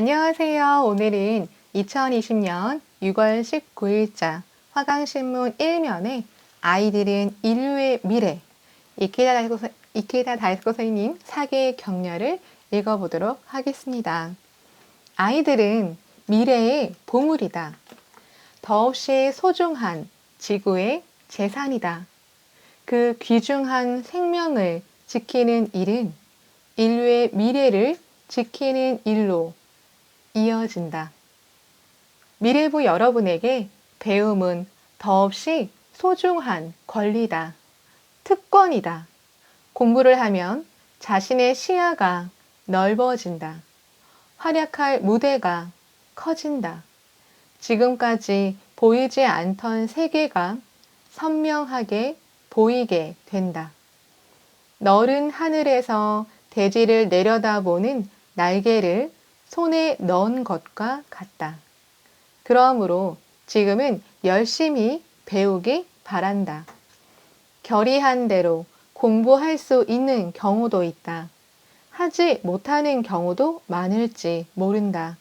안녕하세요. 오늘은 2020년 6월 19일자 화강신문 1면에 아이들은 인류의 미래 이케다 다이스코, 선- 이케다 다이스코 선생님 사계의 격려를 읽어보도록 하겠습니다. 아이들은 미래의 보물이다. 더없이 소중한 지구의 재산이다. 그 귀중한 생명을 지키는 일은 인류의 미래를 지키는 일로 이어진다. 미래부 여러분에게 배움은 더없이 소중한 권리다. 특권이다. 공부를 하면 자신의 시야가 넓어진다. 활약할 무대가 커진다. 지금까지 보이지 않던 세계가 선명하게 보이게 된다. 너른 하늘에서 대지를 내려다보는 날개를 손에 넣은 것과 같다. 그러므로 지금은 열심히 배우기 바란다. 결의한 대로 공부할 수 있는 경우도 있다. 하지 못하는 경우도 많을지 모른다.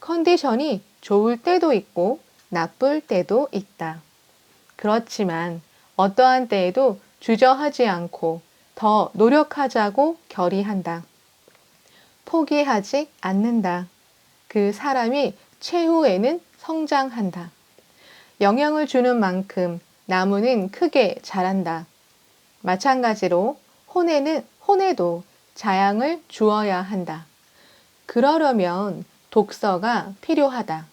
컨디션이 좋을 때도 있고 나쁠 때도 있다. 그렇지만 어떠한 때에도 주저하지 않고 더 노력하자고 결의한다. 포기하지 않는다. 그 사람이 최후에는 성장한다. 영향을 주는 만큼 나무는 크게 자란다. 마찬가지로 혼에는 혼에도 자양을 주어야 한다. 그러려면 독서가 필요하다.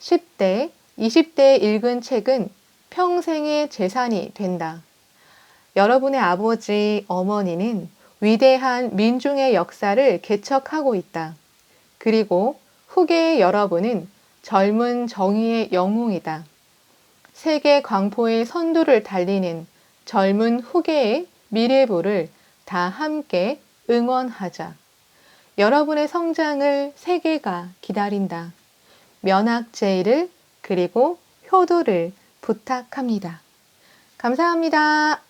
10대, 20대에 읽은 책은 평생의 재산이 된다. 여러분의 아버지, 어머니는 위대한 민중의 역사를 개척하고 있다. 그리고 후계의 여러분은 젊은 정의의 영웅이다. 세계 광포의 선두를 달리는 젊은 후계의 미래부를 다 함께 응원하자. 여러분의 성장을 세계가 기다린다. 면학제의를 그리고 효도를 부탁합니다. 감사합니다.